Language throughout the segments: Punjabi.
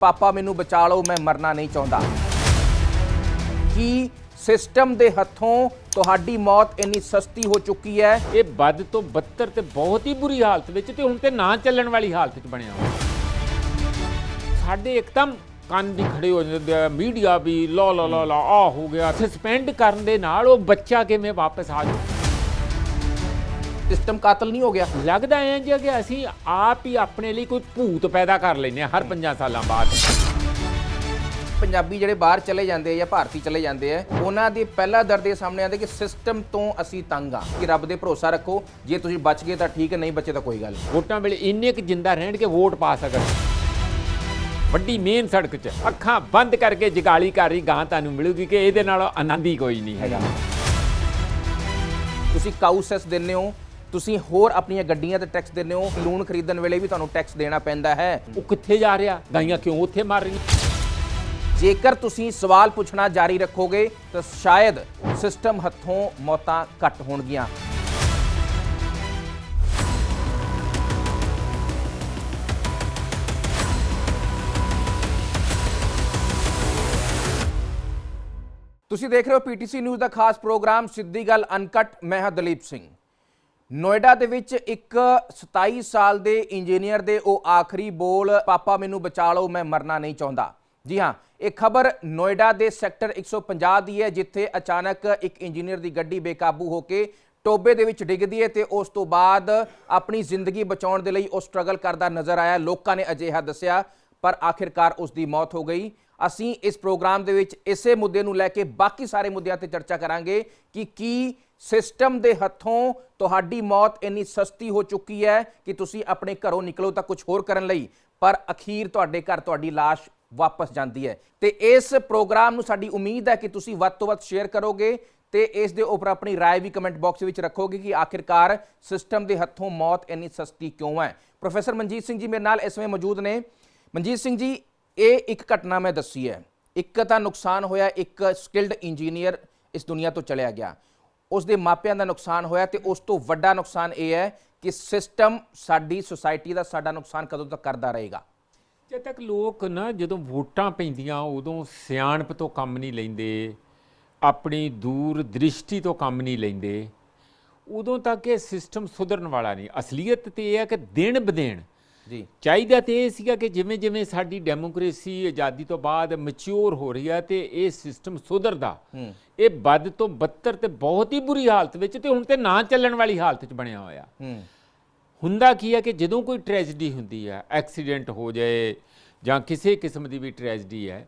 ਪਾਪਾ ਮੈਨੂੰ ਬਚਾ ਲਓ, ਮੈਂ ਮਰਨਾ ਨਹੀਂ ਚਾਹੁੰਦਾ। ਕੀ ਸਿਸਟਮ ਦੇ ਹੱਥੋਂ ਤੁਹਾਡੀ ਮੌਤ ਇੰਨੀ ਸਸਤੀ ਹੋ ਚੁੱਕੀ ਹੈ? ਇਹ ਵੱਧ ਤੋਂ ਬੱਤਰ ਤੇ ਬਹੁਤ ਹੀ ਬੁਰੀ ਹਾਲਤ ਵਿੱਚ ਤੇ ਹੁਣ ਤੇ ਨਾ ਚੱਲਣ ਵਾਲੀ ਹਾਲਤ 'ਚ ਬਣਿਆ ਹੋਇਆ। ਸਾਡੇ ਇੱਕਦਮ ਕੰਨ ਵੀ ਖੜੇ ਹੋ ਜਾਂਦੇ ਆ, ਮੀਡੀਆ ਵੀ ਲਾ ਲਾ ਲਾ ਆ ਹੋ ਗਿਆ। ਸਸਪੈਂਡ ਕਰਨ ਦੇ ਨਾਲ ਉਹ ਬੱਚਾ ਕਿਵੇਂ ਵਾਪਸ ਆ ਜਾਊ? ਸਿਸਟਮ ਕਾਤਲ ਨਹੀਂ ਹੋ ਗਿਆ। ਲੱਗਦਾ ਐਂ ਜਿਹਾ ਕਿ ਅਸੀਂ ਆਪ ਹੀ ਆਪਣੇ ਲਈ ਕੋਈ ਭੂਤ ਪੈਦਾ ਕਰ ਲੈਨੇ ਆ ਹਰ ਪੰਜਾਂ ਸਾਲਾਂ ਬਾਅਦ। ਪੰਜਾਬੀ ਜਿਹੜੇ ਬਾਹਰ ਚਲੇ ਜਾਂਦੇ ਆ ਜਾਂ ਭਾਰਤੀ ਚਲੇ ਜਾਂਦੇ ਆ ਉਹਨਾਂ ਦੇ ਪਹਿਲਾ ਦਰਦ ਇਹ ਸਾਹਮਣੇ ਆਉਂਦਾ ਕਿ ਸਿਸਟਮ ਤੋਂ ਅਸੀਂ ਤੰਗ ਆ ਕਿ ਰੱਬ ਦੇ ਭਰੋਸਾ ਰੱਖੋ ਜੇ ਤੁਸੀਂ ਬਚ ਗਏ ਤਾਂ ਠੀਕ ਹੈ ਨਹੀਂ ਬਚੇ ਤਾਂ ਕੋਈ ਗੱਲ। ਵੋਟਾਂ ਵੇਲੇ ਇੰਨੇ ਕੁ ਜਿੰਦਾ ਰਹਿਣ ਕਿ ਵੋਟ ਪਾ ਸਕਣ। ਵੱਡੀ ਮੇਨ ਸੜਕ 'ਚ ਅੱਖਾਂ ਬੰਦ ਕਰਕੇ ਜਗਾਲੀ ਕਰ ਰਹੀ ਗਾਂ ਤੁਹਾਨੂੰ ਮਿਲੂਗੀ ਕਿ ਇਹਦੇ ਨਾਲ ਆਨੰਦ ਹੀ ਕੋਈ ਨਹੀਂ ਹੈਗਾ। ਤੁਸੀਂ ਕਾਊ ਸੈਸ ਦਿੰਦੇ ਹੋ ਤੁਸੀਂ ਹੋਰ ਆਪਣੀਆਂ ਗੱਡੀਆਂ ਤੇ ਟੈਕਸ ਦਿੰਦੇ ਹੋ ਲੂਣ ਖਰੀਦਣ ਵੇਲੇ ਵੀ ਤੁਹਾਨੂੰ ਟੈਕਸ ਦੇਣਾ ਪੈਂਦਾ ਹੈ। ਉਹ ਕਿੱਥੇ ਜਾ ਰਿਹਾ? ਗਾਈਆਂ ਕਿਉਂ ਉੱਥੇ ਮਰ ਰਹੀਆਂ? ਜੇਕਰ ਤੁਸੀਂ ਸਵਾਲ ਪੁੱਛਣਾ ਜਾਰੀ ਰੱਖੋਗੇ ਤਾਂ ਸ਼ਾਇਦ ਸਿਸਟਮ ਹੱਥੋਂ ਮੌਤਾਂ ਘੱਟ ਹੋਣਗੀਆਂ। ਤੁਸੀਂ ਦੇਖ ਰਹੇ ਹੋ ਪੀਟੀਸੀ ਨਿਊਜ਼ ਦਾ ਖਾਸ ਪ੍ਰੋਗਰਾਮ ਸਿੱਧੀ ਗੱਲ ਅਨਕਟ ਮੈਂ ਹਾਂ ਦਲੀਪ ਸਿੰਘ। ਨੋਇਡਾ ਦੇ ਵਿੱਚ ਇੱਕ 27 ਸਾਲ ਦੇ ਇੰਜੀਨੀਅਰ ਦੇ ਉਹ ਆਖਰੀ ਬੋਲ, ਪਾਪਾ, ਮੈਨੂੰ ਬਚਾ ਲਓ, ਮੈਂ ਮਰਨਾ ਨਹੀਂ ਚਾਹੁੰਦਾ। ਜੀ ਹਾਂ, ਇਹ ਖਬਰ ਨੋਇਡਾ ਦੇ ਸੈਕਟਰ 150 ਦੀ ਹੈ, ਜਿੱਥੇ ਅਚਾਨਕ ਇੱਕ ਇੰਜੀਨੀਅਰ ਦੀ ਗੱਡੀ ਬੇਕਾਬੂ ਹੋ ਕੇ ਟੋਬੇ ਦੇ ਵਿੱਚ ਡਿੱਗਦੀ ਹੈ ਤੇ ਉਸ ਤੋਂ ਬਾਅਦ ਆਪਣੀ ਜ਼ਿੰਦਗੀ ਬਚਾਉਣ ਦੇ ਲਈ ਉਹ ਸਟਰਗਲ ਕਰਦਾ ਨਜ਼ਰ ਆਇਆ। ਲੋਕਾਂ ਨੇ ਅਜਿਹਾ ਦੱਸਿਆ, ਪਰ ਆਖਿਰਕਾਰ ਉਸ ਦੀ ਮੌਤ ਹੋ ਗਈ। ਅਸੀਂ ਇਸ ਪ੍ਰੋਗਰਾਮ ਦੇ ਵਿੱਚ ਇਸੇ ਮੁੱਦੇ ਨੂੰ ਲੈ ਕੇ ਬਾਕੀ ਸਾਰੇ ਮੁੱਦਿਆਂ ਤੇ ਚਰਚਾ ਕਰਾਂਗੇ ਕਿ ਕੀ ਸਿਸਟਮ ਦੇ ਹੱਥੋਂ ਤੁਹਾਡੀ ਮੌਤ ਇੰਨੀ ਸਸਤੀ ਹੋ ਚੁੱਕੀ ਹੈ ਕਿ ਤੁਸੀਂ ਆਪਣੇ ਘਰੋਂ ਨਿਕਲੋ ਤਾਂ ਕੁਝ ਹੋਰ ਕਰਨ ਲਈ ਪਰ ਅਖੀਰ ਤੁਹਾਡੇ ਘਰ ਤੁਹਾਡੀ লাশ ਵਾਪਸ ਜਾਂਦੀ ਹੈ ਤੇ ਇਸ ਪ੍ਰੋਗਰਾਮ ਨੂੰ ਸਾਡੀ ਉਮੀਦ ਹੈ ਕਿ ਤੁਸੀਂ ਵੱਧ ਤੋਂ ਵੱਧ ਸ਼ੇਅਰ ਕਰੋਗੇ ਤੇ ਇਸ ਦੇ ਉੱਪਰ ਆਪਣੀ رائے ਵੀ ਕਮੈਂਟ ਬਾਕਸ ਵਿੱਚ ਰੱਖੋਗੇ ਕਿ ਆਖਿਰਕਾਰ ਸਿਸਟਮ ਦੇ ਹੱਥੋਂ ਮੌਤ ਇੰਨੀ ਸਸਤੀ ਕਿਉਂ ਹੈ ਪ੍ਰੋਫੈਸਰ ਮਨਜੀਤ ਸਿੰਘ ਜੀ ਮੇਰੇ ਨਾਲ ਇਸ ਸਮੇਂ ਮੌਜੂਦ ਨੇ ਮਨਜੀਤ ਸਿੰਘ ਜੀ ਇਹ ਇੱਕ ਘਟਨਾ ਮੈਂ ਦੱਸੀ ਹੈ ਇੱਕ ਤਾਂ ਨੁਕਸਾਨ ਹੋਇਆ ਇੱਕ ਸਕਿਲਡ ਇੰਜੀਨੀਅਰ ਇਸ ਦੁਨੀਆ ਤੋਂ ਚਲਿਆ ਗਿਆ ਉਸ ਦੇ ਮਾਪਿਆਂ ਦਾ ਨੁਕਸਾਨ ਹੋਇਆ ਤੇ ਉਸ ਤੋਂ ਵੱਡਾ ਨੁਕਸਾਨ ਇਹ ਹੈ ਕਿ ਸਿਸਟਮ ਸਾਡੀ ਸੁਸਾਇਟੀ ਦਾ ਸਾਡਾ ਨੁਕਸਾਨ ਕਦੋਂ ਤੱਕ ਕਰਦਾ ਰਹੇਗਾ। ਜਦ ਤੱਕ ਲੋਕ ਨਾ ਜਦੋਂ ਵੋਟਾਂ ਪੈਂਦੀਆਂ, ਉਦੋਂ ਸਿਆਣਪ ਤੋਂ ਕੰਮ ਨਹੀਂ ਲੈਂਦੇ, ਆਪਣੀ ਦੂਰ ਦ੍ਰਿਸ਼ਟੀ ਤੋਂ ਕੰਮ ਨਹੀਂ ਲੈਂਦੇ, ਉਦੋਂ ਤੱਕ ਇਹ ਸਿਸਟਮ ਸੁਧਰਨ ਵਾਲਾ ਨਹੀਂ। ਅਸਲੀਅਤ ਤੇ ਇਹ ਹੈ ਕਿ ਦਿਨ ਬਦਿਨ ਜੀ। ਚਾਹੀਦਾ ਤੇ ਇਹ ਸੀਗਾ ਕਿ ਜਿਵੇਂ ਜਿਵੇਂ ਸਾਡੀ ਡੈਮੋਕ੍ਰੇਸੀ ਆਜ਼ਾਦੀ ਤੋਂ ਬਾਅਦ ਮੈਚੁਰ ਹੋ ਰਹੀ ਹੈ ਤੇ ਇਹ ਸਿਸਟਮ ਸੁਧਰਦਾ ਇਹ ਵੱਧ ਤੋਂ ਬੱਤਰ ਤੇ ਬਹੁਤ ਹੀ ਬੁਰੀ ਹਾਲਤ ਵਿੱਚ ਤੇ ਹੁਣ ਤੇ ਨਾ ਚੱਲਣ ਵਾਲੀ ਹਾਲਤ 'ਚ ਬਣਿਆ ਹੋਇਆ। ਹੁੰਦਾ ਕੀ ਹੈ ਕਿ ਜਦੋਂ ਕੋਈ ਟ੍ਰੈਜਡੀ ਹੁੰਦੀ ਹੈ ਐਕਸੀਡੈਂਟ ਹੋ ਜਾਏ ਜਾਂ ਕਿਸੇ ਕਿਸਮ ਦੀ ਵੀ ਟ੍ਰੈਜਡੀ ਹੈ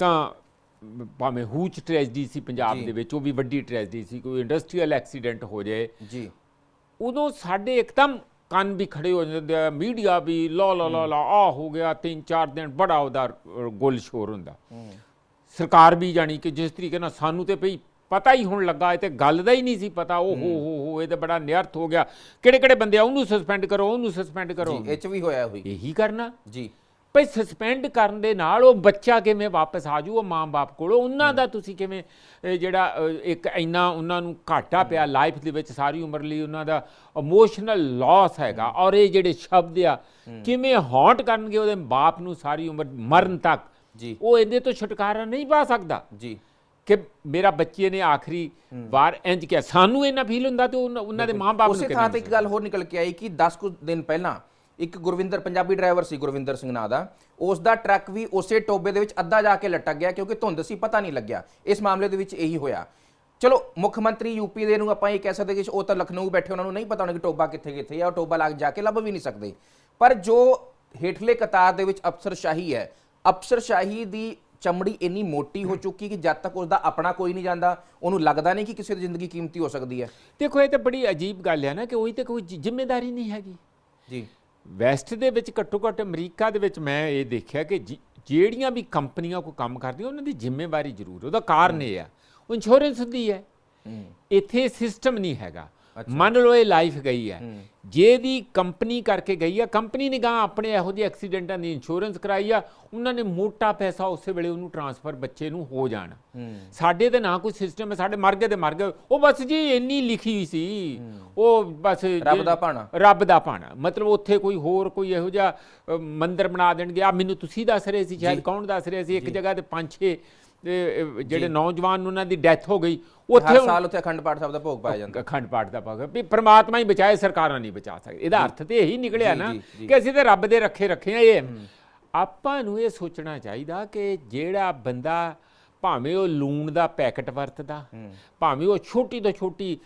ਤਾਂ ਭਾਵੇਂ ਹੂਚ ਟ੍ਰੈਜਡੀ ਸੀ ਪੰਜਾਬ। ਦੇ ਵਿੱਚ ਉਹ ਵੀ ਵੱਡੀ ਟ੍ਰੈਜਡੀ ਸੀ ਕੋਈ ਇੰਡਸਟਰੀਅਲ ਐਕਸੀਡੈਂਟ ਹੋ ਜਾਏ। ਜੀ। ਉਦੋਂ ਸਾਡੇ ਇੱਕਦਮ ਕੰਨ ਵੀ ਖੜੇ ਹੋ ਜਾਂਦੇ ਆ ਮੀਡੀਆ ਵੀ ਲਾ ਲਾ ਲਾ ਲਾ ਆ ਹੋ ਗਿਆ ਤਿੰਨ ਚਾਰ ਦਿਨ ਬੜਾ ਉਹਦਾ ਗੁੱਲ ਸ਼ੋਰ ਹੁੰਦਾ। ਸਰਕਾਰ ਵੀ ਜਾਣੀ ਕਿ ਜਿਸ ਤਰੀਕੇ ਨਾਲ ਸਾਨੂੰ ਤੇ ਭਈ ਪਤਾ ਹੀ ਹੁਣ ਲੱਗਾ ਇਹ ਤੇ ਗੱਲ ਦਾ ਹੀ ਨਹੀਂ ਸੀ ਪਤਾ ਉਹ ਹੋ ਹੋ ਹੋ ਇਹ ਤੇ ਬੜਾ ਨਿਅਰਥ ਹੋ ਗਿਆ। ਕਿਹੜੇ ਕਿਹੜੇ ਬੰਦੇ ਆ ਉਹਨੂੰ ਸਸਪੈਂਡ ਕਰੋ ਉਹਨੂੰ ਸਸਪੈਂਡ ਕਰੋ। ਜੀ ਇਹ ਚ ਵੀ ਹੋਇਆ ਹੋਈ। ਇਹੀ ਕਰਨਾ। ਜੀ। ਭਈ ਸਸਪੈਂਡ ਕਰਨ ਦੇ ਨਾਲ ਉਹ ਬੱਚਾ ਕਿਵੇਂ ਵਾਪਸ ਆ ਜਾਊ ਉਹ ਮਾਂ-ਬਾਪ ਕੋਲ? ਉਹਨਾਂ ਦਾ ਤੁਸੀਂ ਕਿਵੇਂ ਇਹ ਜਿਹੜਾ ਇੱਕ ਇੰਨਾ ਉਹਨਾਂ ਨੂੰ ਘਾਟਾ ਪਿਆ ਲਾਈਫ ਦੇ ਵਿੱਚ ਸਾਰੀ ਉਮਰ ਲਈ ਉਹਨਾਂ ਦਾ ਇਮੋਸ਼ਨਲ ਲਾਸ ਹੈਗਾ ਔਰ ਇਹ ਜਿਹੜੇ ਸ਼ਬਦ ਆ ਕਿਵੇਂ ਹੌਂਟ ਕਰਨਗੇ ਉਹਦੇ ਬਾਪ ਨੂੰ ਸਾਰੀ ਉਮਰ ਮਰਨ ਤੱਕ? ਜੀ। ਉਹ ਇਹਦੇ ਤੋਂ ਛੁਟਕਾਰਾ ਨਹੀਂ ਪਾ ਸਕਦਾ। ਜੀ। ਕਿ ਮੇਰਾ ਬੱਚੇ ਨੇ ਆਖਰੀ ਵਾਰ ਇੰਜ ਕਿਹਾ ਸਾਨੂੰ ਇਹਨਾਂ ਫੀਲ ਹੁੰਦਾ ਤੇ ਉਹਨਾਂ ਦੇ ਮਾਂ-ਬਾਪ ਨੂੰ ਉਸੇ ਥਾਂ ਤੇ ਇੱਕ ਗੱਲ ਹੋਰ ਨਿਕਲ ਕੇ ਆਈ ਕਿ 10 ਕੁ ਦਿਨ ਪਹਿਲਾਂ ਇੱਕ ਗੁਰਵਿੰਦਰ ਪੰਜਾਬੀ ਡਰਾਈਵਰ ਸੀ ਗੁਰਵਿੰਦਰ ਸਿੰਘ ਨਾਂ ਦਾ। ਉਸ ਦਾ ਟਰੱਕ ਵੀ ਉਸੇ ਟੋਬੇ ਦੇ ਵਿੱਚ ਅੱਧਾ ਜਾ ਕੇ ਲਟਕ ਗਿਆ ਕਿਉਂਕਿ ਧੁੰਦ ਸੀ ਪਤਾ ਨਹੀਂ ਲੱਗਿਆ। ਇਸ ਮਾਮਲੇ ਦੇ ਵਿੱਚ ਇਹੀ ਹੋਇਆ। ਚਲੋ ਮੁੱਖ ਮੰਤਰੀ ਯੂਪੀ ਦੇ ਨੂੰ ਆਪਾਂ ਇਹ ਕਹਿ ਸਕਦੇ ਕਿ ਉਹ ਤਾਂ ਲਖਨਊ ਬੈਠੇ ਉਹਨਾਂ ਨੂੰ ਨਹੀਂ ਪਤਾ ਹੋਣਾ ਕਿ ਟੋਬਾ ਕਿੱਥੇ ਕਿੱਥੇ ਆ ਉਹ ਟੋਬਾ ਲੱਗ ਜਾ ਕੇ ਲੱਭ ਵੀ ਨਹੀਂ ਸਕਦੇ। ਪਰ ਜੋ ਹੇਠਲੇ ਕਤਾਰ ਦੇ ਵਿੱਚ ਅਫਸਰਸ਼ਾਹੀ ਹੈ ਅਫਸਰਸ਼ਾਹੀ ਦੀ ਚਮੜੀ ਇੰਨੀ ਮੋਟੀ ਹੋ ਚੁੱਕੀ ਕਿ ਜਦ ਤੱਕ ਉਸ ਦਾ ਆਪਣਾ ਕੋਈ ਨਹੀਂ ਜਾਂਦਾ ਉਹਨੂੰ ਲੱਗਦਾ ਨਹੀਂ ਕਿ ਕਿਸੇ ਦੀ ਜ਼ਿੰਦਗੀ ਕੀਮਤੀ ਹੋ ਸਕਦੀ ਹੈ। ਦੇਖੋ ਇਹ ਤਾਂ ਬੜੀ ਅਜੀਬ ਗੱਲ ਹੈ ਨਾ ਕਿ ਉਹੀ ਤੇ ਕੋਈ ਜ਼ਿੰਮੇਵਾਰੀ ਨਹੀਂ ਹੈਗੀ। ਜੀ। ਵੈਸਟ ਦੇ ਵਿੱਚ ਘੱਟੋ ਘੱਟ ਅਮਰੀਕਾ ਦੇ ਵਿੱਚ ਮੈਂ ਇਹ ਦੇਖਿਆ ਕਿ ਜਿਹੜੀਆਂ ਵੀ ਕੰਪਨੀਆਂ ਕੋਈ ਕੰਮ ਕਰਦੀਆਂ ਉਹਨਾਂ ਦੀ ਜ਼ਿੰਮੇਵਾਰੀ ਜ਼ਰੂਰ ਉਹਦਾ ਕਾਰਨ ਇਹ ਆ। ਇੰਸ਼ੋਰੈਂਸ ਹੈ। ਹੂੰ। ਇੱਥੇ ਸਿਸਟਮ ਨਹੀਂ ਹੈਗਾ। ਮੰਨ ਲਓ ਇਹ ਲਾਈਫ ਗਈ ਹੈ। ਜਿਹਦੀ ਕੰਪਨੀ ਕਰਕੇ ਗਈ ਆ ਕੰਪਨੀ ਨੇ ਗਾਂ ਆਪਣੇ ਇਹੋ ਜਿਹੇ ਐਕਸੀਡੈਂਟਾਂ ਦੀ ਇੰਸ਼ੋਰੈਂਸ ਕਰਾਈ ਆ ਉਹਨਾਂ ਨੇ ਮੋਟਾ ਪੈਸਾ ਉਸੇ ਵੇਲੇ ਉਹਨੂੰ ਟ੍ਰਾਂਸਫਰ ਬੱਚੇ ਨੂੰ ਹੋ ਜਾਣਾ। ਸਾਡੇ ਤੇ ਨਾ ਕੋਈ ਸਿਸਟਮ ਹੈ ਸਾਡੇ ਮਰ ਗਏ ਤੇ ਮਰ ਗਏ। ਉਹ ਬਸ ਜੀ ਇੰਨੀ ਲਿਖੀ ਹੋਈ ਸੀ ਉਹ ਬਸ ਰੱਬ ਜੇ- ਦਾ ਭਾਣਾ। ਰੱਬ ਦਾ ਪਾਣਾ ਮਤਲਬ ਉੱਥੇ ਕੋਈ ਹੋਰ ਕੋਈ ਇਹੋ ਜਿਹਾ ਮੰਦਿਰ ਬਣਾ ਦੇਣਗੇ। ਆ ਮੈਨੂੰ ਤੁਸੀਂ ਦੱਸ ਰਹੇ ਸੀ ਸ਼ਾਇਦ ਕੌਣ ਦੱਸ ਰਿਹਾ ਸੀ? ਇੱਕ ਜਗ੍ਹਾ ਤੇ ਪੰਜ ਛੇ ਜਿਹੜੇ ਨੌਜਵਾਨ ਉਹਨਾਂ ਦੀ ਡੈਥ ਹੋ ਗਈ। ਉੱਥੇ ਹਰ ਸਾਲ ਉੱਥੇ ਅਖੰਡ ਪਾਠ ਸਾਹਿਬ ਦਾ ਭੋਗ ਪਾਇਆ ਜਾਂਦਾ। ਅਖੰਡ ਪਾਠ ਦਾ ਭਾਗ ਵੀ ਪ੍ਰਮਾਤਮਾ ਹੀ ਬਚਾਏ ਸਰਕਾਰਾਂ ਨਹੀਂ ਬਚਾ ਸਕਦੀ। ਇਹਦਾ ਅਰਥ ਤੇ ਇਹੀ ਨਿਕਲਿਆ ਨਾ। ਕਿ ਅਸੀਂ ਤੇ ਰੱਬ ਦੇ ਰੱਖੇ ਰੱਖੇ ਆ ਇਹ। ਆਪਾਂ ਨੂੰ ਇਹ ਸੋਚਣਾ ਚਾਹੀਦਾ ਕਿ ਜਿਹੜਾ ਬੰਦਾ ਭਾਵੇਂ ਉਹ ਲੂਣ ਦਾ ਪੈਕਟ ਵਰਤਦਾ ਭਾਵੇਂ ਉਹ ਛੋਟੀ ਤੋਂ ਛੋਟੀ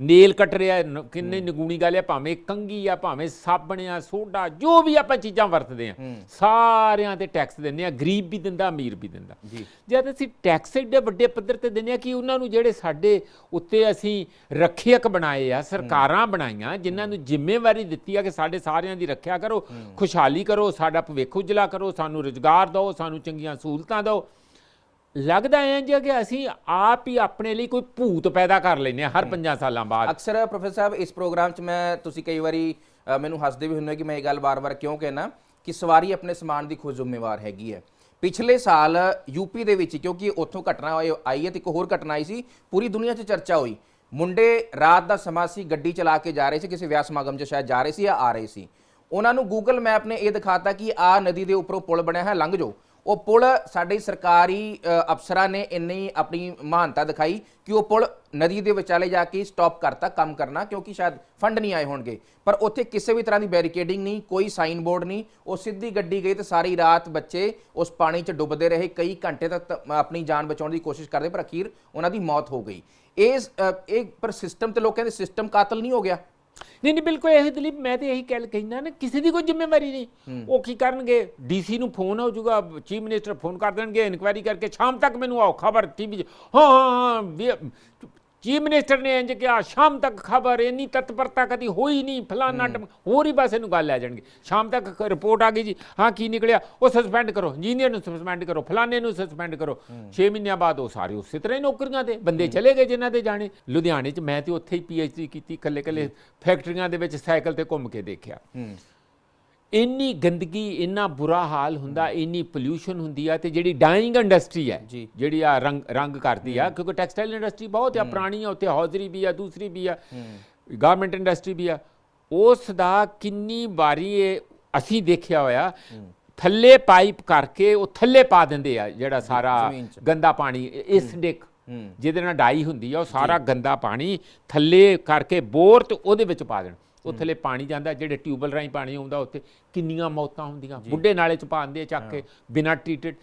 ਨੇਲ ਕੱਟ ਰਿਹਾ ਕਿੰਨੀ ਨਿਗੂਣੀ ਗੱਲ ਹੈ ਭਾਵੇਂ ਕੰਗੀ ਆ ਭਾਵੇਂ ਸਾਬਣ ਆ ਸੋਡਾ ਜੋ ਵੀ ਆਪਾਂ ਚੀਜ਼ਾਂ ਵਰਤਦੇ ਆ ਸਾਰਿਆਂ ਤੇ ਟੈਕਸ ਦਿੰਦੇ ਆ ਗਰੀਬ ਵੀ ਦਿੰਦਾ ਅਮੀਰ ਵੀ ਦਿੰਦਾ। ਜੀ। ਜਦ ਅਸੀਂ ਟੈਕਸ ਏਡੇ ਵੱਡੇ ਪੱਧਰ ਤੇ ਦਿੰਦੇ ਆ ਕਿ ਉਹਨਾਂ ਨੂੰ ਜਿਹੜੇ ਸਾਡੇ ਉੱਤੇ ਅਸੀਂ ਰੱਖਿਅਕ ਬਣਾਏ ਆ ਸਰਕਾਰਾਂ ਬਣਾਈਆਂ ਜਿਨ੍ਹਾਂ ਨੂੰ ਜ਼ਿੰਮੇਵਾਰੀ ਦਿੱਤੀ ਆ ਕਿ ਸਾਡੇ ਸਾਰਿਆਂ ਦੀ ਰੱਖਿਆ ਕਰੋ ਖੁਸ਼ਹਾਲੀ ਕਰੋ ਸਾਡਾ ਭਵਿੱਖ ਉਜਲਾ ਕਰੋ ਸਾਨੂੰ ਰੁਜ਼ਗਾਰ ਦਿਓ ਸਾਨੂੰ ਚੰਗੀਆਂ ਸਹੂਲਤਾਂ ਦਿਓ ਲੱਗਦਾ ਐਂ ਜਿਹਾ ਕਿ ਅਸੀਂ ਆਪ ਹੀ ਆਪਣੇ ਲਈ ਕੋਈ ਭੂਤ ਪੈਦਾ ਕਰ ਲੈਨੇ ਆ ਹਰ ਪੰਜਾਂ ਸਾਲਾਂ ਬਾਅਦ। ਅਕਸਰ ਪ੍ਰੋਫੈਸਰ ਸਾਹਿਬ ਇਸ ਪ੍ਰੋਗਰਾਮ 'ਚ ਮੈਂ ਤੁਸੀਂ ਕਈ ਵਾਰੀ ਮੈਨੂੰ ਹੱਸਦੇ ਵੀ ਹੁੰਦੇ ਕਿ ਮੈਂ ਇਹ ਗੱਲ ਬਾਰ-ਬਾਰ ਕਿਉਂ ਕਹਿਣਾ ਕਿ ਸਵਾਰੀ ਆਪਣੇ ਸਮਾਨ ਦੀ ਖੁਦ ਜ਼ਿੰਮੇਵਾਰ ਹੈਗੀ ਹੈ। ਪਿਛਲੇ ਸਾਲ ਯੂਪੀ ਦੇ ਵਿੱਚ ਕਿਉਂਕਿ ਉੱਥੋਂ ਘਟਨਾ ਆਈ ਹੈ ਤੇ ਇੱਕ ਹੋਰ ਘਟਨਾ ਆਈ ਸੀ ਪੂਰੀ ਦੁਨੀਆ 'ਚ ਚਰਚਾ ਹੋਈ। ਮੁੰਡੇ ਰਾਤ ਦਾ ਸਮਾਂ ਸੀ ਗੱਡੀ ਚਲਾ ਕੇ ਜਾ ਰਹੇ ਸੀ ਕਿਸੇ ਵਿਆਹ ਸਮਾਗਮ 'ਚ ਸ਼ਾਇਦ ਜਾ ਰਹੇ ਸੀ ਜਾਂ ਆ ਰਹੇ ਸੀ। ਉਹਨਾਂ ਨੂੰ ਗੂਗਲ ਮੈਪ ਨੇ ਇਹ ਦਿਖਾਤਾ ਕਿ ਆ ਨਦੀ ਦੇ ਉੱਪਰੋਂ ਪੁਲ ਬਣਿਆ ਹੈ ਲੰਘ ਜਾਓ। ਉਹ ਪੁਲ ਸਾਡੇ ਸਰਕਾਰੀ ਅਫਸਰਾਂ ਨੇ ਇੰਨੀ ਆਪਣੀ ਮਹਾਨਤਾ ਦਿਖਾਈ ਕਿ ਉਹ ਪੁਲ ਨਦੀ ਦੇ ਵਿਚਾਲੇ ਜਾ ਕੇ ਸਟਾਪ ਕਰਤਾ, ਕੰਮ ਕਰਨਾ, ਕਿਉਂਕਿ ਸ਼ਾਇਦ ਫੰਡ ਨਹੀਂ ਆਏ ਹੋਣਗੇ। ਪਰ ਉੱਥੇ ਕਿਸੇ ਵੀ ਤਰ੍ਹਾਂ ਦੀ ਬੈਰੀਕੇਡਿੰਗ ਨਹੀਂ, ਕੋਈ ਸਾਈਨ ਬੋਰਡ ਨਹੀਂ, ਉਹ ਸਿੱਧੀ ਗੱਡੀ ਗਈ ਤੇ ਸਾਰੀ ਰਾਤ ਬੱਚੇ ਉਸ ਪਾਣੀ 'ਚ ਡੁੱਬਦੇ ਰਹੇ, ਕਈ ਘੰਟੇ ਤੱਕ ਆਪਣੀ ਜਾਨ ਬਚਾਉਣ ਦੀ ਕੋਸ਼ਿਸ਼ ਕਰਦੇ, ਪਰ ਅਖੀਰ ਉਹਨਾਂ ਦੀ ਮੌਤ ਹੋ ਗਈ। ਇਸ ਇਹ ਪਰ ਸਿਸਟਮ ਤੇ ਲੋਕਾਂ ਦੇ ਸਿਸਟਮ ਕਾਤਲ ਨਹੀਂ ਹੋ ਗਿਆ। ਨਹੀਂ ਨਹੀਂ ਬਿਲਕੁਲ ਇਹੀ ਦਲੀਪ ਮੈਂ ਤੇ ਇਹੀ ਕਹਿ ਕਹਿੰਦਾ ਨਾ ਕਿਸੇ ਦੀ ਕੋਈ ਜ਼ਿੰਮੇਵਾਰੀ ਨਹੀਂ। ਉਹ ਕੀ ਕਰਨਗੇ? ਡੀਸੀ ਨੂੰ ਫੋਨ ਹੋ ਜਾਊਗਾ ਚੀਫ ਮਿਨਿਸਟਰ ਫੋਨ ਕਰ ਦੇਣਗੇ ਇਨਕੁਆਇਰੀ ਕਰਕੇ ਸ਼ਾਮ ਤੱਕ ਮੈਨੂੰ ਆਓ ਖਬਰ ਟੀਵੀ ਹਾਂ ਹਾਂ ਹਾਂ ਚੀਫ ਮਿਨਿਸਟਰ ਨੇ ਇੰਜ ਕਿਹਾ ਸ਼ਾਮ ਤੱਕ ਖਬਰ ਇੰਨੀ ਤਤਪਰਤਾ ਕਦੀ ਹੋਈ ਨਹੀਂ ਫਲਾਨਾ ਟਮ- ਹੋਰ ਹੀ ਬਸ ਇਹਨੂੰ ਗੱਲ ਲੈ ਜਾਣਗੇ। ਸ਼ਾਮ ਤੱਕ ਰਿਪੋਰਟ ਆ ਗਈ ਜੀ ਹਾਂ ਕੀ ਨਿਕਲਿਆ ਉਹ ਸਸਪੈਂਡ ਕਰੋ ਇੰਜੀਨੀਅਰ ਨੂੰ ਸਸਪੈਂਡ ਕਰੋ ਫਲਾਣੇ ਨੂੰ ਸਸਪੈਂਡ ਕਰੋ। 6 ਮਹੀਨਿਆਂ ਬਾਅਦ ਉਹ ਸਾਰੇ ਉਸੇ ਤਰ੍ਹਾਂ ਹੀ ਨੌਕਰੀਆਂ ਤੇ ਬੰਦੇ ਚਲੇ ਗਏ ਜਿਨ੍ਹਾਂ ਦੇ ਜਾਣੇ। ਲੁਧਿਆਣੇ 'ਚ ਮੈਂ ਤੇ ਉੱਥੇ ਹੀ ਪੀਐਚਡੀ ਕੀਤੀ ਇਕੱਲੇ ਇਕੱਲੇ ਫੈਕਟਰੀਆਂ ਦੇ ਵਿੱਚ ਸਾਈਕਲ ਤੇ ਘੁੰਮ ਕੇ ਦੇਖਿਆ। ਇੰਨੀ ਗੰਦਗੀ ਇੰਨਾ ਬੁਰਾ ਹਾਲ ਹੁੰਦਾ ਇੰਨੀ ਪੋਲਿਊਸ਼ਨ ਹੁੰਦੀ ਆ ਤੇ ਜਿਹੜੀ ਡਾਈਂਗ ਇੰਡਸਟਰੀ ਹੈ। ਜਿਹੜੀ ਆ ਰੰਗ ਰੰਗ ਕਰਦੀ ਆ ਕਿਉਂਕਿ ਟੈਕਸਟਾਈਲ ਇੰਡਸਟਰੀ ਬਹੁਤ ਆ ਪੁਰਾਣੀ ਆ ਉੱਥੇ ਹੌਜ਼ਰੀ ਵੀ ਆ ਦੂਸਰੀ ਵੀ ਆ ਗਾਰਮੈਂਟ ਇੰਡਸਟਰੀ ਵੀ ਆ। ਉਸ ਦਾ ਕਿੰਨੀ ਵਾਰੀ ਇਹ ਅਸੀਂ ਦੇਖਿਆ ਹੋਇਆ ਥੱਲੇ ਪਾਈਪ ਕਰਕੇ ਉਹ ਥੱਲੇ ਪਾ ਦਿੰਦੇ ਆ ਜਿਹੜਾ ਸਾਰਾ। ਗੰਦਾ ਪਾਣੀ ਇਸ ਡਿਕ। ਜਿਹਦੇ ਨਾਲ ਡਾਈ ਹੁੰਦੀ ਆ ਉਹ ਸਾਰਾ ਗੰਦਾ ਪਾਣੀ ਥੱਲੇ ਕਰਕੇ ਬੋਰ ਤੇ ਉਹਦੇ ਵਿੱਚ ਪਾ ਦੇਣ। ਉਹ ਥੱਲੇ ਪਾਣੀ ਜਾਂਦਾ ਜਿਹੜੇ ਟਿਊਬਲ ਰਾਹੀਂ ਪਾਣੀ ਆਉਂਦਾ ਉੱਥੇ ਕਿੰਨੀਆਂ ਮੌਤਾਂ ਹੁੰਦੀਆਂ। ਬੁੱਢੇ ਨਾਲੇ ਚ ਪਾਉਂਦੇ ਆ ਚੱਕ ਕੇ ਬਿਨਾਂ ਟ੍ਰੀਟਡ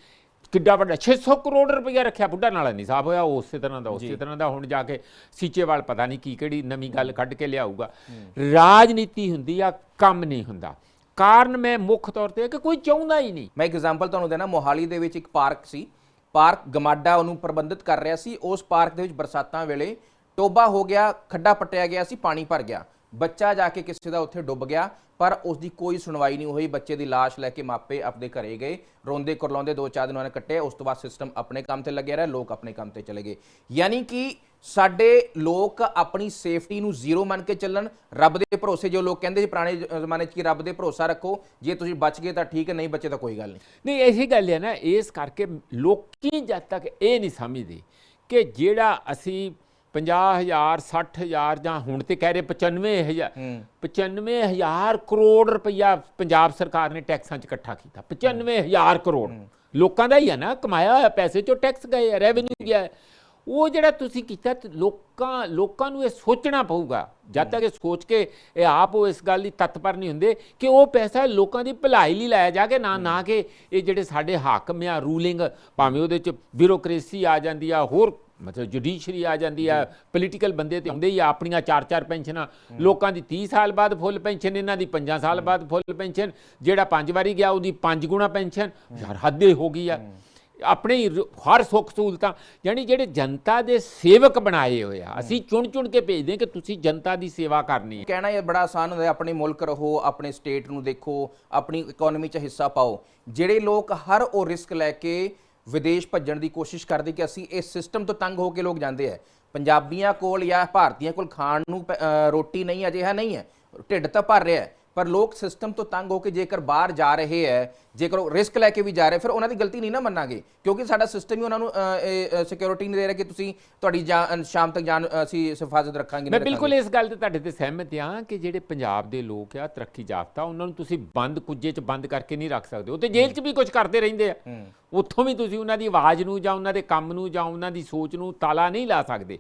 ਕਿੱਡਾ ਵੱਡਾ 600 ਕਰੋੜ ਰੁਪਇਆ ਰੱਖਿਆ ਬੁੱਢਾ ਨਾਲਾ ਨਹੀਂ ਸਾਫ਼ ਹੋਇਆ ਉਸੇ ਤਰ੍ਹਾਂ ਦਾ ਉਸੇ ਤਰ੍ਹਾਂ ਦਾ। ਹੁਣ ਜਾ ਕੇ ਸੀਚੇਵਾਲ ਪਤਾ ਨਹੀਂ ਕੀ ਕਿਹੜੀ ਨਵੀਂ ਗੱਲ ਕੱਢ ਕੇ ਲਿਆਊਗਾ। ਰਾਜਨੀਤੀ ਹੁੰਦੀ ਆ ਕੰਮ ਨਹੀਂ ਹੁੰਦਾ। ਕਾਰਨ ਮੈਂ ਮੁੱਖ ਤੌਰ ਤੇ ਕਿ ਕੋਈ ਚਾਹੁੰਦਾ ਹੀ ਨਹੀਂ। ਮੈਂ ਐਗਜ਼ਾਮਪਲ ਤੁਹਾਨੂੰ ਦੇਣਾ ਮੋਹਾਲੀ ਦੇ ਵਿੱਚ ਇੱਕ ਪਾਰਕ ਸੀ। ਪਾਰਕ ਗਮਾਡਾ ਉਹਨੂੰ ਪ੍ਰਬੰਧਿਤ ਕਰ ਰਿਹਾ ਸੀ। ਉਸ ਪਾਰਕ ਦੇ ਵਿੱਚ ਬਰਸਾਤਾਂ ਵੇਲੇ ਟੋਬਾ ਹੋ ਗਿਆ ਖੱਡਾ ਪੱਟਿਆ ਗਿਆ ਸੀ ਪਾਣੀ ਭਰ ਗਿਆ। ਬੱਚਾ ਜਾ ਕੇ ਕਿਸੇ ਦਾ ਉੱਥੇ ਡੁੱਬ ਗਿਆ, ਪਰ ਉਸ ਦੀ ਕੋਈ ਸੁਣਵਾਈ ਨਹੀਂ ਹੋਈ। ਬੱਚੇ ਦੀ ਲਾਸ਼ ਲੈ ਕੇ ਮਾਪੇ ਆਪਣੇ ਘਰੇ ਗਏ। ਰੋਂਦੇ ਕੁਰਲਾਉਂਦੇ ਦੋ ਚਾਰ ਦਿਨ ਉਹਨਾਂ ਨੇ ਕੱਟੇ। ਉਸ ਤੋਂ ਬਾਅਦ ਸਿਸਟਮ ਆਪਣੇ ਕੰਮ ਤੇ ਲੱਗਿਆ ਰਿਹਾ, ਲੋਕ ਆਪਣੇ ਕੰਮ ਤੇ ਚਲੇ ਗਏ। ਯਾਨੀ ਕਿ ਸਾਡੇ ਲੋਕ ਆਪਣੀ ਸੇਫਟੀ ਨੂੰ ਜ਼ੀਰੋ ਮੰਨ ਕੇ ਚੱਲਣ। ਰੱਬ ਦੇ ਭਰੋਸੇ, ਜੋ ਲੋਕ ਕਹਿੰਦੇ ਸੀ ਪੁਰਾਣੇ ਜ਼ਮਾਨੇ 'ਚ ਕਿ ਰੱਬ ਦੇ ਭਰੋਸਾ ਰੱਖੋ, ਜੇ ਤੁਸੀਂ ਬਚ ਗਏ ਤਾਂ ਠੀਕ ਹੈ, ਨਹੀਂ ਬਚੇ ਤਾਂ ਕੋਈ ਗੱਲ ਨਹੀਂ। ਨਹੀਂ, ਇਹੀ ਗੱਲ ਹੈ ਨਾ, ਇਸ ਕਰਕੇ ਲੋਕੀ ਜਦ ਤੱਕ ਇਹ ਨਹੀਂ ਸਮਝਦੇ ਕਿ ਜਿਹੜਾ ਅਸੀਂ 50000 60000 ਜਾਂ ਹੁਣ ਤੇ ਕਹਿ ਰਹੇ 95000 95000 ਕਰੋੜ ਰੁਪਇਆ ਪੰਜਾਬ ਸਰਕਾਰ ਨੇ ਟੈਕਸਾਂ 'ਚ ਇਕੱਠਾ ਕੀਤਾ। 95000 ਕਰੋੜ। ਲੋਕਾਂ ਦਾ ਹੀ ਹੈ ਨਾ ਕਮਾਇਆ ਹੋਇਆ ਪੈਸੇ 'ਚੋਂ ਟੈਕਸ ਗਏ ਰੈਵਨਿਊ ਗਿਆ। ਹੈ। ਉਹ ਜਿਹੜਾ ਤੁਸੀਂ ਕੀਤਾ ਲੋਕਾਂ ਲੋਕਾਂ ਨੂੰ ਇਹ ਸੋਚਣਾ ਪਊਗਾ। ਜਦ ਤੱਕ ਇਹ ਸੋਚ ਕੇ ਇਹ ਆਪ ਉਹ ਇਸ ਗੱਲ ਦੀ ਤਤਪਰ ਨਹੀਂ ਹੁੰਦੇ ਕਿ ਉਹ ਪੈਸਾ ਲੋਕਾਂ ਦੀ ਭਲਾਈ ਲਈ ਲਾਇਆ ਜਾ ਕੇ ਨਾ ਨਾ ਕਿ ਇਹ ਜਿਹੜੇ ਸਾਡੇ ਹਾਕਮ ਆ ਰੂਲਿੰਗ ਭਾਵੇਂ ਉਹਦੇ ਚ ਬਿਊਰੋਕ੍ਰੇਸੀ ਆ ਜਾਂਦੀ ਆ ਹੋਰ ਮਤਲਬ ਜੁਡੀਸ਼ਰੀ ਆ ਜਾਂਦੀ ਆ ਪੋਲੀਟੀਕਲ ਬੰਦੇ ਤੇ ਹੁੰਦੇ ਹੀ ਆ ਆਪਣੀਆਂ ਚਾਰ ਚਾਰ ਪੈਨਸ਼ਨਾਂ ਲੋਕਾਂ ਦੀ 30 ਸਾਲ ਬਾਅਦ ਫੁੱਲ ਪੈਨਸ਼ਨ ਇਹਨਾਂ ਦੀ 5 ਸਾਲ ਬਾਅਦ ਫੁੱਲ ਪੈਨਸ਼ਨ ਜਿਹੜਾ ਪੰਜ ਵਾਰੀ ਗਿਆ ਉਹਦੀ ਪੰਜ ਗੁਣਾ ਪੈਨਸ਼ਨ। ਯਾਰ ਹੱਦੇ ਹੋ ਗਈ ਆ। ਆਪਣੇ ਹੀ ਰ- ਹਰ ਸੁੱਖ ਸਹੂਲਤਾਂ ਯਾਨੀ ਜਿਹੜੇ ਜਨਤਾ ਦੇ ਸੇਵਕ ਬਣਾਏ ਹੋਏ ਆ ਅਸੀਂ ਚੁਣ ਚੁਣ ਕੇ ਭੇਜਦੇ ਹਾਂ ਕਿ ਤੁਸੀਂ ਜਨਤਾ ਦੀ ਸੇਵਾ ਕਰਨੀ ਹੈ। ਕਹਿਣਾ ਇਹ ਬੜਾ ਆਸਾਨ ਹੁੰਦਾ ਹੈ ਆਪਣੇ ਮੁਲਕ ਰਹੋ ਆਪਣੇ ਸਟੇਟ ਨੂੰ ਦੇਖੋ ਆਪਣੀ ਇਕਨੋਮੀ 'ਚ ਹਿੱਸਾ ਪਾਓ। ਜਿਹੜੇ ਲੋਕ ਹਰ ਉਹ ਰਿਸਕ ਲੈ ਕੇ ਵਿਦੇਸ਼ ਭੱਜਣ ਦੀ ਕੋਸ਼ਿਸ਼ ਕਰਦੇ ਕਿ ਅਸੀਂ ਇਸ ਸਿਸਟਮ ਤੋਂ ਤੰਗ ਹੋ ਕੇ ਲੋਕ ਜਾਂਦੇ ਆ। ਪੰਜਾਬੀਆਂ ਕੋਲ ਜਾਂ ਭਾਰਤੀਆਂ ਕੋਲ ਖਾਣ ਨੂੰ ਪ- ਅ, ਰੋਟੀ ਨਹੀਂ ਅਜਿਹਾ ਨਹੀਂ ਹੈ। ਢਿੱਡ ਤਾਂ ਭਰ ਰਿਹਾ ਹੈ। ਪਰ ਲੋਕ ਸਿਸਟਮ ਤੋਂ ਤੰਗ ਹੋ ਕੇ ਜੇਕਰ ਬਾਹਰ ਜਾ ਰਹੇ ਹੈ ਜੇਕਰ ਉਹ ਰਿਸਕ ਲੈ ਕੇ ਵੀ ਜਾ ਰਹੇ ਫਿਰ ਉਹਨਾਂ ਦੀ ਗਲਤੀ ਨਹੀਂ ਨਾ ਮੰਨਾਂਗੇ। ਕਿਉਂਕਿ ਸਾਡਾ ਸਿਸਟਮ ਹੀ ਉਹਨਾਂ ਨੂੰ ਸਿਕਿਉਰਿਟੀ ਨਹੀਂ ਦੇ ਰਿਹਾ ਕਿ ਤੁਸੀਂ ਤੁਹਾਡੀ ਜਾਨ- ਸ਼ਾਮ ਤੱਕ ਜਾਨ ਅਸੀਂ ਹਿਫਾਜ਼ਤ ਰੱਖਾਂਗੇ ਮੈਂ ਬਿਲਕੁਲ ਇਸ ਗੱਲ ਤੇ ਤੁਹਾਡੇ ਤੇ ਸਹਿਮਤ ਹਾਂ ਕਿ ਜਿਹੜੇ ਪੰਜਾਬ ਦੇ ਲੋਕ ਆ ਤਰੱਕੀ ਯਾਫਤਾ ਉਹਨਾਂ ਨੂੰ ਤੁਸੀਂ ਬੰਦ ਕੁੱਜੇ 'ਚ ਬੰਦ ਕਰਕੇ ਨਹੀਂ ਰੱਖ ਸਕਦੇ। ਉਹ ਤੇ ਜੇਲ੍ਹ 'ਚ ਵੀ ਕੁਝ ਕਰਦੇ ਰਹਿੰਦੇ ਆ। ਉੱਥੋਂ ਵੀ ਤੁਸੀਂ ਉਹਨਾਂ ਦੀ ਆਵਾਜ਼ ਨੂੰ ਜਾਂ ਉਹਨਾਂ ਦੇ ਕੰਮ ਨੂੰ ਜਾਂ ਉਹਨਾਂ ਦੀ ਸੋਚ ਨੂੰ ਤਾਲਾ ਨਹੀਂ ਲਾ ਸਕਦੇ।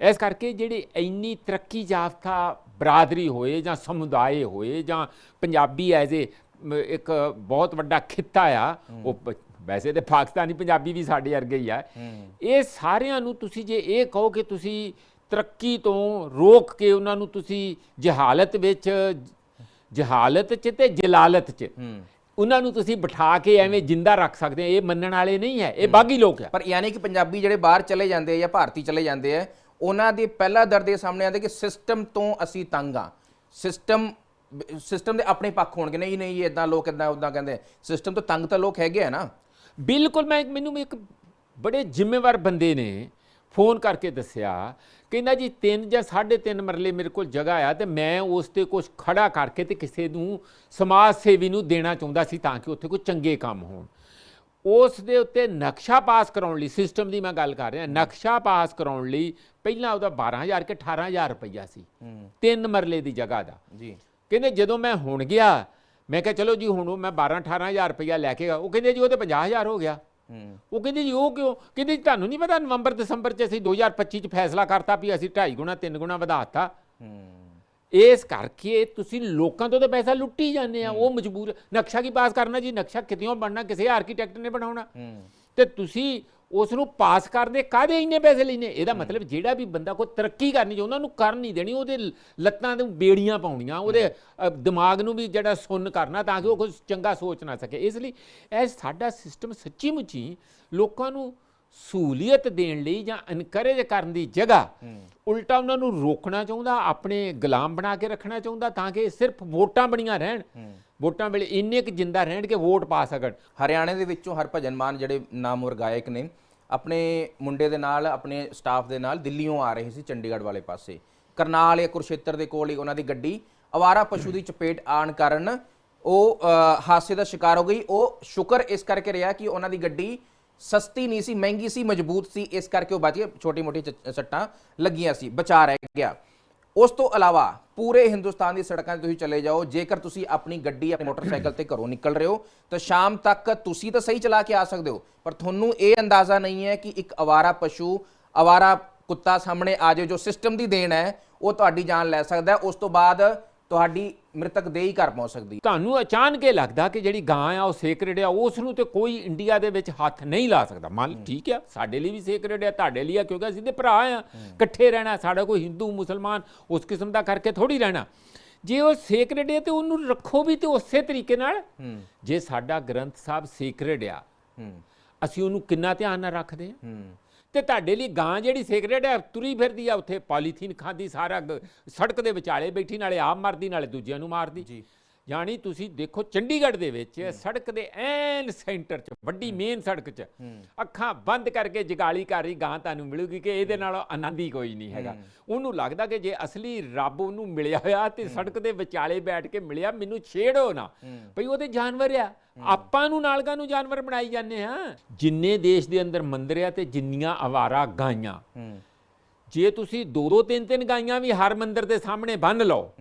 ਇਸ ਕਰਕੇ ਜਿਹੜੇ ਇੰਨੀ ਤਰੱਕੀ ਯਾਫਤਾ ਬਰਾਦਰੀ ਹੋਏ ਜਾਂ ਸਮੁਦਾਇ ਹੋਏ ਜਾਂ ਪੰਜਾਬੀ ਐਜ਼ ਏ ਇੱਕ ਬਹੁਤ ਵੱਡਾ ਖਿੱਤਾ ਆ ਉਹ ਵੈਸੇ ਤੇ ਪਾਕਿਸਤਾਨੀ ਪੰਜਾਬੀ ਵੀ ਸਾਡੇ ਵਰਗੇ ਹੀ ਆ। ਇਹ ਸਾਰਿਆਂ ਨੂੰ ਤੁਸੀਂ ਜੇ ਇਹ ਕਹੋ ਕਿ ਤੁਸੀਂ ਤਰੱਕੀ ਤੋਂ ਰੋਕ ਕੇ ਉਹਨਾਂ ਨੂੰ ਤੁਸੀਂ ਜਹਾਲਤ ਵਿੱਚ ਜਹਾਲਤ 'ਚ ਤੇ ਜਲਾਲਤ 'ਚ ਉਹਨਾਂ ਨੂੰ ਤੁਸੀਂ ਬਿਠਾ ਕੇ ਐਵੇਂ ਜਿੰਦਾ ਰੱਖ ਸਕਦੇ ਹੋ ਇਹ ਮੰਨਣ ਵਾਲੇ ਨਹੀਂ ਹੈ। ਇਹ ਬਾਗੀ ਲੋਕ ਆ। ਪਰ ਯਾਨੀ ਕਿ ਪੰਜਾਬੀ ਜਿਹੜੇ ਬਾਹਰ ਚਲੇ ਜਾਂਦੇ ਆ ਜਾਂ ਭਾਰਤੀ ਚਲੇ ਜਾਂਦੇ ਆ ਉਹਨਾਂ ਦੇ ਪਹਿਲਾ ਦਰਦ ਇਹ ਸਾਹਮਣੇ ਆਉਂਦਾ ਕਿ ਸਿਸਟਮ ਤੋਂ ਅਸੀਂ ਤੰਗ ਆ। ਸਿਸਟਮ ਸਿਸਟਮ ਦੇ ਆਪਣੇ ਪੱਖ ਹੋਣਗੇ। ਨਹੀਂ ਨਹੀਂ ਇਦਾਂ ਲੋਕ ਇਦਾਂ ਉਦਾਂ ਕਹਿੰਦੇ। ਸਿਸਟਮ ਤੋਂ ਤੰਗ ਤਾਂ ਲੋਕ ਹੈਗੇ ਆ ਨਾ। ਬਿਲਕੁਲ, ਮੈਂ, ਮੈਨੂੰ ਇੱਕ ਬੜੇ ਜ਼ਿੰਮੇਵਾਰ ਬੰਦੇ ਨੇ ਫੋਨ ਕਰਕੇ ਦੱਸਿਆ, ਕਹਿੰਦਾ ਜੀ 3 ਜਾਂ 3.5 ਮਰਲੇ ਮੇਰੇ ਕੋਲ ਜਗ੍ਹਾ ਆ ਤੇ ਮੈਂ ਉਸ ਤੇ ਕੁਝ ਖੜਾ ਕਰਕੇ ਤੇ ਕਿਸੇ ਨੂੰ ਸਮਾਜ ਸੇਵੀ ਨੂੰ ਦੇਣਾ ਚਾਹੁੰਦਾ ਸੀ ਤਾਂ ਕਿ ਉੱਥੇ ਕੋਈ ਚੰਗੇ ਕੰਮ ਹੋਣ। ਉਸ ਦੇ ਉੱਤੇ ਨਕਸ਼ਾ ਪਾਸ ਕਰਾਉਣ ਲਈ, ਸਿਸਟਮ ਦੀ ਮੈਂ ਗੱਲ ਕਰ ਰਿਹਾ, ਨਕਸ਼ਾ ਪਾਸ ਕਰਾਉਣ ਲਈ ਪਹਿਲਾਂ ਉਹਦਾ 12000 ਕਿ 18000 ਰੁਪਈਆ ਸੀ। ਤਿੰਨ ਮਰਲੇ ਦੀ ਜਗ੍ਹਾ ਦਾ। ਜੀ। ਕਹਿੰਦੇ ਜਦੋਂ ਮੈਂ ਹੁਣ ਗਿਆ ਮੈਂ ਕਿਹਾ ਚਲੋ ਜੀ ਹੁਣ ਮੈਂ 12 18000 ਰੁਪਇਆ ਲੈ ਕੇ ਗਿਆ। ਉਹ ਕਹਿੰਦੇ ਜੀ ਉਹ ਤੇ 50000 ਹੋ ਗਿਆ। ਉਹ ਕਹਿੰਦੇ ਜੀ ਉਹ ਕਿਉਂ? ਕਹਿੰਦੇ ਤੁਹਾਨੂੰ ਨਹੀਂ ਪਤਾ ਨਵੰਬਰ ਦਸੰਬਰ ਚ ਅਸੀਂ 2025 ਚ ਫੈਸਲਾ ਕਰਤਾ ਵੀ ਅਸੀਂ 2.5 ਗੁਣਾ 3 ਗੁਣਾ ਵਧਾਤਾ ਇਸ ਕਰਕੇ ਤੁਸੀਂ ਲੋਕਾਂ ਤੋਂ ਤਾਂ ਪੈਸਾ ਲੁੱਟੀ ਜਾਂਦੇ ਆ। ਉਹ ਮਜਬੂਰ ਨਕਸ਼ਾ ਕੀ ਪਾਸ ਕਰਨਾ ਜੀ? ਨਕਸ਼ਾ ਕਿਤਿਓਂ ਬਣਨਾ? ਕਿਸੇ ਆਰਕੀਟੈਕਟ ਨੇ ਬਣਾਉਣਾ। ਤੇ ਤੁਸੀਂ ਉਸ ਨੂੰ ਪਾਸ ਕਰਦੇ ਕਾਦੇ ਇੰਨੇ ਪੈਸੇ ਲੈਨੇ ਇਹਦਾ ਮਤਲਬ ਜਿਹੜਾ ਵੀ ਬੰਦਾ ਕੋਈ ਤਰੱਕੀ ਕਰਨੀ ਚਾਹੁੰਦਾ ਉਹਨੂੰ ਕਰਨ ਨਹੀਂ ਦੇਣੀ ਉਹਦੇ ਲੱਤਾਂ ਨੂੰ ਬੇੜੀਆਂ ਪਾਉਣੀਆਂ ਉਹਦੇ ਦਿਮਾਗ ਨੂੰ ਵੀ ਜਿਹੜਾ ਸੁੰਨ ਕਰਨਾ ਤਾਂ ਕਿ ਉਹ ਕੁਝ ਚੰਗਾ ਸੋਚ ਨਾ ਸਕੇ। ਇਸ ਲਈ ਇਹ ਸਾਡਾ ਸਿਸਟਮ ਸੱਚੀ ਮੁੱਚੀ ਲੋਕਾਂ ਨੂੰ ਸਹੂਲੀਅਤ ਦੇਣ ਲਈ ਜਾਂ ਇਨਕਰੇਜ ਕਰਨ ਦੀ ਜਗ੍ਹਾ ਉਲਟਾ ਉਹਨਾਂ ਨੂੰ ਰੋਕਣਾ ਚਾਹੁੰਦਾ ਆਪਣੇ ਗੁਲਾਮ ਬਣਾ ਕੇ ਰੱਖਣਾ ਚਾਹੁੰਦਾ ਤਾਂ ਕਿ ਸਿਰਫ ਵੋਟਾਂ ਬਣੀਆਂ ਰਹਿਣ। ਵੋਟਾਂ ਵੇਲੇ ਇੰਨੇ ਕੁ ਜਿੰਦਾ ਰਹਿਣ ਕਿ ਵੋਟ ਪਾ ਸਕਣ। ਹਰਿਆਣੇ ਦੇ ਵਿੱਚੋਂ ਹਰਭਜਨ ਮਾਨ ਜਿਹੜੇ ਨਾਮਵਰ ਗਾਇਕ ਨੇ ਆਪਣੇ ਮੁੰਡੇ ਦੇ ਨਾਲ ਆਪਣੇ ਸਟਾਫ ਦੇ ਨਾਲ ਦਿੱਲੀੋਂ ਆ ਰਹੇ ਸੀ ਚੰਡੀਗੜ੍ਹ ਵਾਲੇ ਪਾਸੇ। ਕਰਨਾਲ ਜਾਂ ਕੁਰਸ਼ੇਤਰ ਦੇ ਕੋਲ ਹੀ ਉਹਨਾਂ ਦੀ ਗੱਡੀ ਅਵਾਰਾ ਪਸ਼ੂ ਦੀ ਚਪੇਟ ਆਣ ਕਾਰਨ ਉਹ ਅ, ਹਾਦਸੇ ਦਾ ਸ਼ਿਕਾਰ ਹੋ ਗਈ। ਉਹ ਸ਼ੁਕਰ ਇਸ ਕਰਕੇ ਰਿਹਾ ਕਿ ਉਹਨਾਂ ਦੀ ਗੱਡੀ ਸਸਤੀ ਨਹੀਂ ਸੀ, ਮਹਿੰਗੀ ਸੀ, ਮਜ਼ਬੂਤ ਸੀ, ਇਸ ਕਰਕੇ ਉਹ ਬਚ ਗਏ, ਛੋਟੀ ਮੋਟੀ ਸੱਟਾਂ ਲੱਗੀਆਂ ਸੀ, ਬਚਾ ਰਹਿ ਗਿਆ। ਉਸ ਤੋਂ ਇਲਾਵਾ ਪੂਰੇ ਹਿੰਦੁਸਤਾਨ ਦੀ ਸੜਕਾਂ 'ਤੇ ਤੁਸੀਂ ਚਲੇ ਜਾਓ, ਜੇਕਰ ਤੁਸੀਂ ਆਪਣੀ ਗੱਡੀ ਆਪਣੇ ਮੋਟਰਸਾਈਕਲ ਤੇ ਘਰੋਂ ਨਿਕਲ ਰਹੇ ਹੋ, ਤਾਂ ਸ਼ਾਮ ਤੱਕ ਤੁਸੀਂ ਤਾਂ ਸਹੀ ਚਲਾ ਕੇ ਆ ਸਕਦੇ ਹੋ, ਪਰ ਤੁਹਾਨੂੰ ਇਹ ਅੰਦਾਜ਼ਾ ਨਹੀਂ ਹੈ ਕਿ ਇੱਕ ਅਵਾਰਾ ਪਸ਼ੂ ਅਵਾਰਾ ਕੁੱਤਾ ਸਾਹਮਣੇ ਆ ਜਾਏ ਜੋ ਸਿਸਟਮ ਦੀ ਦੇਣ ਹੈ, ਉਹ ਤੁਹਾਡੀ ਜਾਨ ਲੈ ਸਕਦਾ ਉਸ ਤੋਂ ਬਾਅਦ ਤੁਹਾਡੀ ਮ੍ਰਿਤਕ ਦੇਹੀ ਘਰ ਪਹੁੰਚ ਸਕਦੀ ਹੈ। ਤੁਹਾਨੂੰ ਅਚਾਨਕ ਇਹ ਲੱਗਦਾ ਕਿ ਜਿਹੜੀ ਗਾਂ ਆ ਉਹ ਸੇਕਰੇਡ ਆ ਉਸ ਨੂੰ ਤੇ ਕੋਈ ਇੰਡੀਆ ਦੇ ਵਿੱਚ ਹੱਥ ਨਹੀਂ ਲਾ ਸਕਦਾ। ਮੰਨ ਠੀਕ ਆ ਸਾਡੇ ਲਈ ਵੀ ਸੇਕਰੇਡ ਆ ਤੁਹਾਡੇ ਲਈ ਆ ਕਿਉਂਕਿ ਅਸੀਂ ਤੇ ਭਰਾ ਆ ਇਕੱਠੇ ਰਹਿਣਾ ਸਾਡਾ ਕੋਈ ਹਿੰਦੂ ਮੁਸਲਮਾਨ ਉਸ ਕਿਸਮ ਦਾ ਕਰਕੇ ਥੋੜੀ ਰਹਿਣਾ। ਜੇ ਉਹ ਸੇਕਰੇਡ ਹੈ ਤੇ ਉਹਨੂੰ ਰੱਖੋ ਵੀ ਤੇ ਉਸੇ ਤਰੀਕੇ ਨਾਲ ਜੇ ਸਾਡਾ ਗ੍ਰੰਥ ਸਾਹਿਬ ਸੇਕਰੇਡ ਆ ਹੂੰ। ਅਸੀਂ ਉਹਨੂੰ ਕਿੰਨਾ ਧਿਆਨ ਨਾਲ ਰੱਖਦੇ ਆ? ਹੂੰ। ਤੇ ਤੁਹਾਡੇ ਲਈ ਗਾਂ ਜਿਹੜੀ ਸੇਕਰੇਟ ਹੈ, ਤੁਰੀ ਫਿਰਦੀ ਆ ਉੱਥੇ, ਪੋਲੀਥੀਨ ਖਾਂਦੀ, ਸਾਰਾ ਗ- ਸੜਕ ਦੇ ਵਿਚਾਲੇ ਬੈਠੀ, ਨਾਲੇ ਆਪ ਮਰਦੀ, ਨਾਲੇ ਦੂਜਿਆਂ ਨੂੰ ਮਾਰਦੀ ਜੀ। ਯਾਨੀ ਤੁਸੀਂ ਦੇਖੋ ਚੰਡੀਗੜ੍ਹ ਦੇ ਵਿੱਚ ਸੜਕ ਦੇ ਐਨ ਸੈਂਟਰ 'ਚ ਵੱਡੀ ਮੇਨ ਸੜਕ 'ਚ ਅੱਖਾਂ ਬੰਦ ਕਰਕੇ ਜਗਾਲੀ ਕਰ ਰਹੀ ਗਾਂ ਤੁਹਾਨੂੰ ਮਿਲੂਗੀ ਕਿ ਇਹਦੇ ਨਾਲ ਆਨੰਦ ਹੀ ਕੋਈ ਨਹੀਂ ਹੈਗਾ। ਉਹਨੂੰ ਲੱਗਦਾ ਕਿ ਜੇ ਅਸਲੀ ਰੱਬ ਉਹਨੂੰ ਮਿਲਿਆ ਹੋਇਆ ਤੇ ਸੜਕ ਦੇ ਵਿਚਾਲੇ ਬੈਠ ਕੇ ਮਿਲਿਆ ਮੈਨੂੰ ਛੇੜੋ ਨਾ। ਭਈ ਉਹ ਤੇ ਜਾਨਵਰ ਆ। ਆਪਾਂ ਨੂੰ ਨਾਲਗਾ ਨੂੰ ਜਾਨਵਰ ਬਣਾਈ ਜਾਂਦੇ ਆ ਜਿੰਨੇ ਦੇਸ਼ ਦੇ ਅੰਦਰ ਮੰਦਰ ਆ ਤੇ ਜਿੰਨੀਆਂ ਆਵਾਰਾ ਗਾਈਆਂ ਜੇ ਤੁਸੀਂ ਦੋ ਦੋ ਤਿੰਨ ਤਿੰਨ ਗਾਈਆਂ ਵੀ ਹਰ ਮੰਦਰ ਦੇ ਸਾਹਮਣੇ ਬੰਨ ਲਓ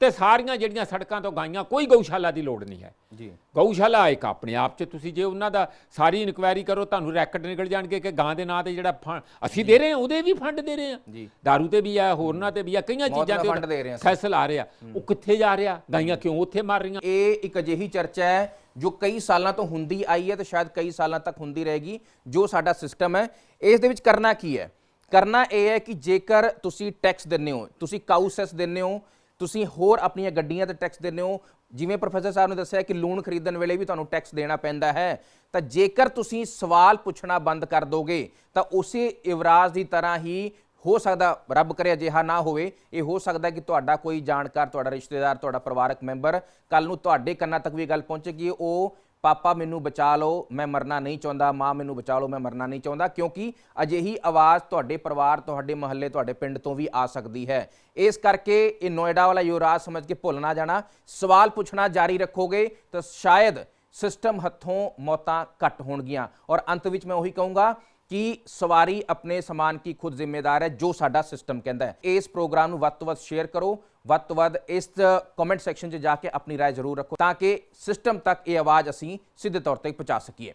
ਤੇ ਸਾਰੀਆਂ ਜਿਹੜੀਆਂ ਸੜਕਾਂ ਤੋਂ ਗਾਈਆਂ ਕੋਈ ਗਊਸ਼ਾਲਾ ਦੀ ਲੋੜ ਨਹੀਂ ਹੈ। ਜੀ। ਗਊਸ਼ਾਲਾ ਇੱਕ ਆਪਣੇ ਆਪ 'ਚ ਤੁਸੀਂ ਜੇ ਉਹਨਾਂ ਦਾ ਸਾਰੀ ਇਨਕੁਆਇਰੀ ਕਰੋ ਤੁਹਾਨੂੰ ਰੈਕਟ ਨਿਕਲ ਜਾਣਗੇ ਕਿ ਗਾਂ ਦੇ ਨਾਂ ਤੇ ਜਿਹੜਾ ਅਸੀਂ ਦੇ ਰਹੇ ਹਾਂ ਉਹਦੇ ਵੀ ਫੰਡ ਦੇ ਰਹੇ ਹਾਂ। ਜੀ। ਦਾਰੂ ਤੇ ਵੀ ਆ ਹੋਰਨਾਂ ਤੇ ਵੀ ਆ ਕਈਆਂ ਚੀਜ਼ਾਂ ਤੇ ਫੰਡ ਦੇ ਰਹੇ ਹਾਂ। ਫੈਸਲ ਆ ਰਿਹਾ। ਉਹ ਕਿੱਥੇ ਜਾ ਰਿਹਾ? ਗਾਈਆਂ ਕਿਉਂ ਉੱਥੇ ਮਰ ਰਹੀਆਂ? ਇਹ ਇੱਕ ਅਜਿਹੀ ਚਰਚਾ ਹੈ ਜੋ ਕਈ ਸਾਲਾਂ ਤੋਂ ਹੁੰਦੀ ਆਈ ਹੈ ਤੇ ਸ਼ਾਇਦ ਕਈ ਸਾਲਾਂ ਤੱਕ ਹੁੰਦੀ ਰਹੇਗੀ ਜੋ ਸਾਡਾ ਸਿਸਟਮ ਹੈ। ਇਸ ਦੇ ਵਿੱਚ ਕਰਨਾ ਕੀ ਹੈ? ਕਰਨਾ ਇਹ ਹੈ ਕਿ ਜੇਕਰ ਤੁਸੀਂ ਟੈਕਸ ਦਿੰਦੇ ਹੋ, ਤੁਸੀਂ ਕਾਊਸੈਸ ਦਿੰਦੇ ਹੋ, ਤੁਸੀਂ ਹੋਰ ਆਪਣੀਆਂ ਗੱਡੀਆਂ ਤੇ ਟੈਕਸ ਦਿੰਦੇ ਹੋ, ਜਿਵੇਂ ਪ੍ਰੋਫੈਸਰ ਸਾਹਿਬ ਨੇ ਦੱਸਿਆ ਕਿ ਲੂਣ ਖਰੀਦਣ ਵੇਲੇ ਵੀ ਤੁਹਾਨੂੰ ਟੈਕਸ ਦੇਣਾ ਪੈਂਦਾ ਹੈ, ਤਾਂ ਜੇਕਰ ਤੁਸੀਂ ਸਵਾਲ ਪੁੱਛਣਾ ਬੰਦ ਕਰ ਦੋਗੇ, ਤਾਂ ਉਸੇ ਇਵਰਾਜ਼ ਦੀ ਤਰ੍ਹਾਂ ਹੀ ਹੋ ਸਕਦਾ, ਰੱਬ ਕਰੇ ਅਜਿਹਾ ਨਾ ਹੋਵੇ, ਇਹ ਹੋ ਸਕਦਾ ਕਿ ਤੁਹਾਡਾ ਕੋਈ ਜਾਣਕਾਰ, ਤੁਹਾਡਾ ਰਿਸ਼ਤੇਦਾਰ, ਤੁਹਾਡਾ ਪਰਿਵਾਰਕ ਮੈਂਬਰ ਕੱਲ ਨੂੰ ਤੁਹਾਡੇ ਕੰਨਾਂ ਤੱਕ ਵੀ ਇਹ ਗੱਲ ਪਹੁੰਚੇਗੀ, ਉਹ ਪਾਪਾ ਮੈਨੂੰ ਬਚਾ ਲਓ, ਮੈਂ ਮਰਨਾ ਨਹੀਂ ਚਾਹੁੰਦਾ, ਮਾਂ ਮੈਨੂੰ ਬਚਾ ਲਓ, ਮੈਂ ਮਰਨਾ ਨਹੀਂ ਚਾਹੁੰਦਾ, ਕਿਉਂਕਿ ਅਜਿਹੀ ਆਵਾਜ਼ ਤੁਹਾਡੇ ਪਰਿਵਾਰ, ਤੁਹਾਡੇ ਮਹੱਲੇ, ਤੁਹਾਡੇ ਪਿੰਡ ਤੋਂ ਵੀ ਆ ਸਕਦੀ ਹੈ। ਇਸ ਕਰਕੇ ਇਹ ਨੋਇਡਾ ਵਾਲਾ ਯੁਵਰਾਜ ਸਮਝ ਕੇ ਭੁੱਲ ਨਾ ਜਾਣਾ। ਸਵਾਲ ਪੁੱਛਣਾ ਜਾਰੀ ਰੱਖੋਗੇ ਤਾਂ ਸ਼ਾਇਦ ਸਿਸਟਮ ਹੱਥੋਂ ਮੌਤਾਂ ਘੱਟ ਹੋਣਗੀਆਂ। ਔਰ ਅੰਤ ਵਿੱਚ ਮੈਂ ਉਹੀ ਕਹੂੰਗਾ ਕਿ ਸਵਾਰੀ ਆਪਣੇ ਸਮਾਨ ਕੀ ਖੁਦ ਜ਼ਿੰਮੇਦਾਰ ਹੈ, ਜੋ ਸਾਡਾ ਸਿਸਟਮ ਕਹਿੰਦਾ ਹੈ। ਇਸ ਪ੍ਰੋਗਰਾਮ ਨੂੰ ਵੱਧ ਤੋਂ ਵੱਧ ਸ਼ੇਅਰ ਕਰੋ। ਵੱਧ ਤੋਂ ਵੱਧ ਇਸ ਕਮੈਂਟ ਸੈਕਸ਼ਨ 'ਚ ਜਾ ਕੇ ਆਪਣੀ رائے ਜ਼ਰੂਰ ਰੱਖੋ ਤਾਂ ਕਿ ਸਿਸਟਮ ਤੱਕ ਇਹ ਆਵਾਜ਼ ਅਸੀਂ ਸਿੱਧੇ ਤੌਰ ਤੇ ਪਹੁੰਚਾ ਸਕੀਏ